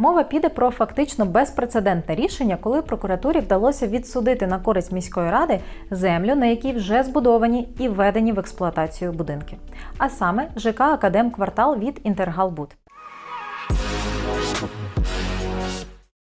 Мова піде про фактично безпрецедентне рішення, коли прокуратурі вдалося відсудити на користь міської ради землю, на якій вже збудовані і введені в експлуатацію будинки. А саме ЖК Академ Квартал від Інтергалбуд.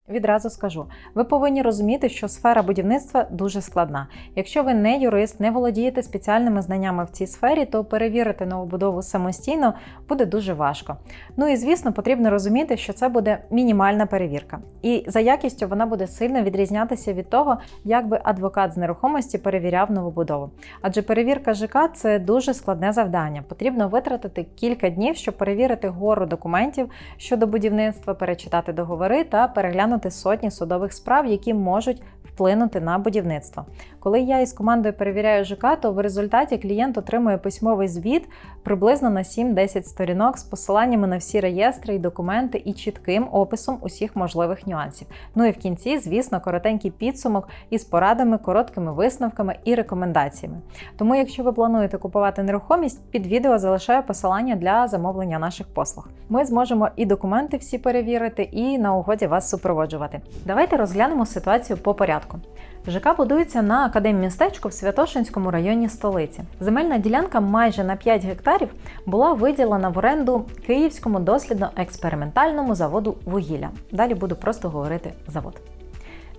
Відразу скажу, ви повинні розуміти, що сфера будівництва дуже складна. Якщо ви не юрист, не володієте спеціальними знаннями в цій сфері, то перевірити новобудову самостійно буде дуже важко. Ну і звісно, потрібно розуміти, що це буде мінімальна перевірка, і за якістю вона буде сильно відрізнятися від того, як би адвокат з нерухомості перевіряв новобудову. Адже перевірка ЖК це дуже складне завдання. Потрібно витратити кілька днів, щоб перевірити гору документів щодо будівництва, перечитати договори та переглянути сотні судових справ, які можуть вплинути на будівництво. Коли я із командою перевіряю ЖК, то в результаті клієнт отримує письмовий звіт приблизно на 7-10 сторінок з посиланнями на всі реєстри і документи і чітким описом усіх можливих нюансів. Ну і в кінці, звісно, коротенький підсумок із порадами, короткими висновками і рекомендаціями. Тому, якщо ви плануєте купувати нерухомість, під відео залишаю посилання для замовлення наших послуг. Ми зможемо і документи всі перевірити, і на угоді вас супроводжувати. Давайте розглянемо ситуацію по порядку. ЖК будується на академмістечку в Святошинському районі столиці. Земельна ділянка майже на 5 гектарів була виділена в оренду Київському дослідно-експериментальному заводу вугілля. Далі буду просто говорити завод.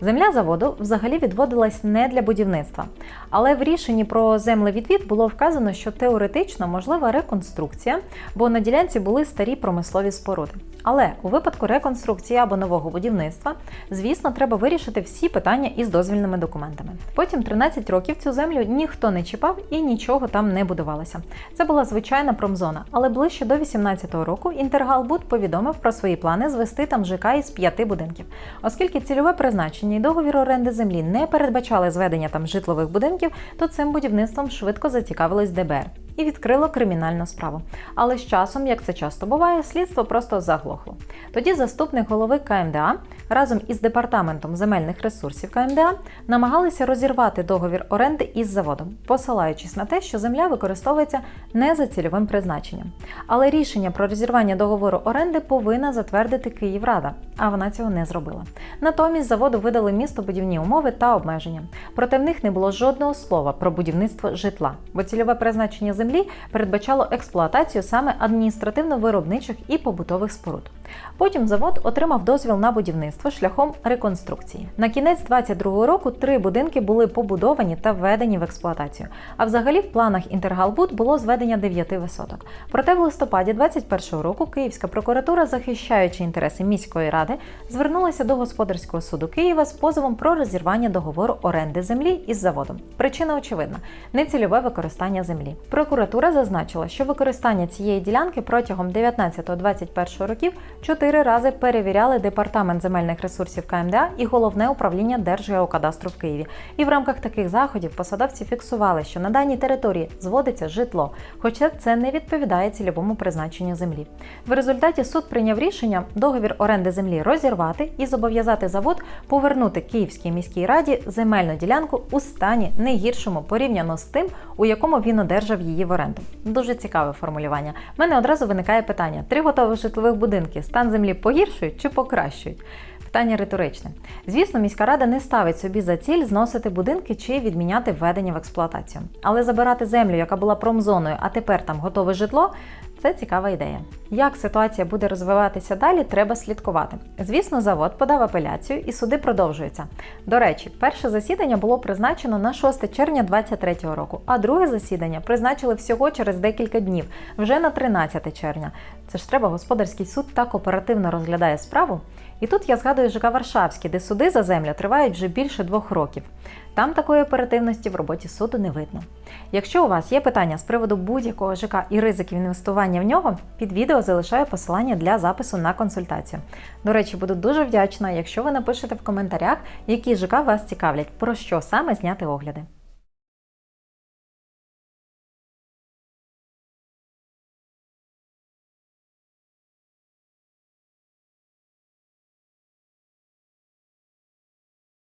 Земля заводу взагалі відводилась не для будівництва, але в рішенні про землевідвід було вказано, що теоретично можлива реконструкція, бо на ділянці були старі промислові споруди. Але у випадку реконструкції або нового будівництва, звісно, треба вирішити всі питання із дозвільними документами. Потім 13 років цю землю ніхто не чіпав і нічого там не будувалося. Це була звичайна промзона, але ближче до 18-го року Інтергалбуд повідомив про свої плани звести там ЖК із п'яти будинків, оскільки цільове призначення і договір оренди землі не передбачали зведення там житлових будинків, то цим будівництвом швидко зацікавилось ДБР і відкрило кримінальну справу. Але з часом, як це часто буває, слідство просто заглохло. Тоді заступник голови КМДА разом із департаментом земельних ресурсів КМДА намагалися розірвати договір оренди із заводом, посилаючись на те, що земля використовується не за цільовим призначенням. Але рішення про розірвання договору оренди повинна затвердити Київрада, а вона цього не зробила. Натомість заводу видали містобудівні умови та обмеження. Проте в них не було жодного слова про будівництво житла, бо цільове призначення землі передбачало експлуатацію саме адміністративно-виробничих і побутових споруд. Потім завод отримав дозвіл на будівництво шляхом реконструкції. На кінець 2022 року три будинки були побудовані та введені в експлуатацію. А взагалі в планах Інтергалбуд було зведення дев'яти висоток. Проте в листопаді 2021 року Київська прокуратура, захищаючи інтереси міської ради, звернулася до господарського суду Києва з позовом про розірвання договору оренди землі із заводом. Причина очевидна нецільове використання землі. Прокуратура зазначила, що використання цієї ділянки протягом 19-21 років чотири рази перевіряли департамент земельних ресурсів КМДА і головне управління Держгеокадастру в Києві. І в рамках таких заходів посадовці фіксували, що на даній території зводиться житло, хоча це не відповідає цільовому призначенню землі. В результаті суд прийняв рішення договір оренди землі розірвати і зобов'язати завод повернути Київській міській раді земельну ділянку у стані не гіршому порівняно з тим, у якому він одержав її в оренду. Дуже цікаве формулювання. У мене одразу виникає питання: три готових житлових будинки стан землі погіршують чи покращують? Питання риторичне. Звісно, міська рада не ставить собі за ціль зносити будинки чи відміняти введення в експлуатацію. Але забирати землю, яка була промзоною, а тепер там готове житло. Це цікава ідея. Як ситуація буде розвиватися далі, треба слідкувати. Звісно, завод подав апеляцію і суди продовжуються. До речі, перше засідання було призначено на 6 червня 2023 року, а друге засідання призначили всього через декілька днів, вже на 13 червня. Це ж треба, господарський суд так оперативно розглядає справу. І тут я згадую ЖК Варшавський, де суди за землю тривають вже більше двох років. Там такої оперативності в роботі суду не видно. Якщо у вас є питання з приводу будь-якого ЖК і ризиків інвестування в нього, під відео залишаю посилання для запису на консультацію. До речі, буду дуже вдячна, якщо ви напишете в коментарях, які ЖК вас цікавлять, про що саме зняти огляди.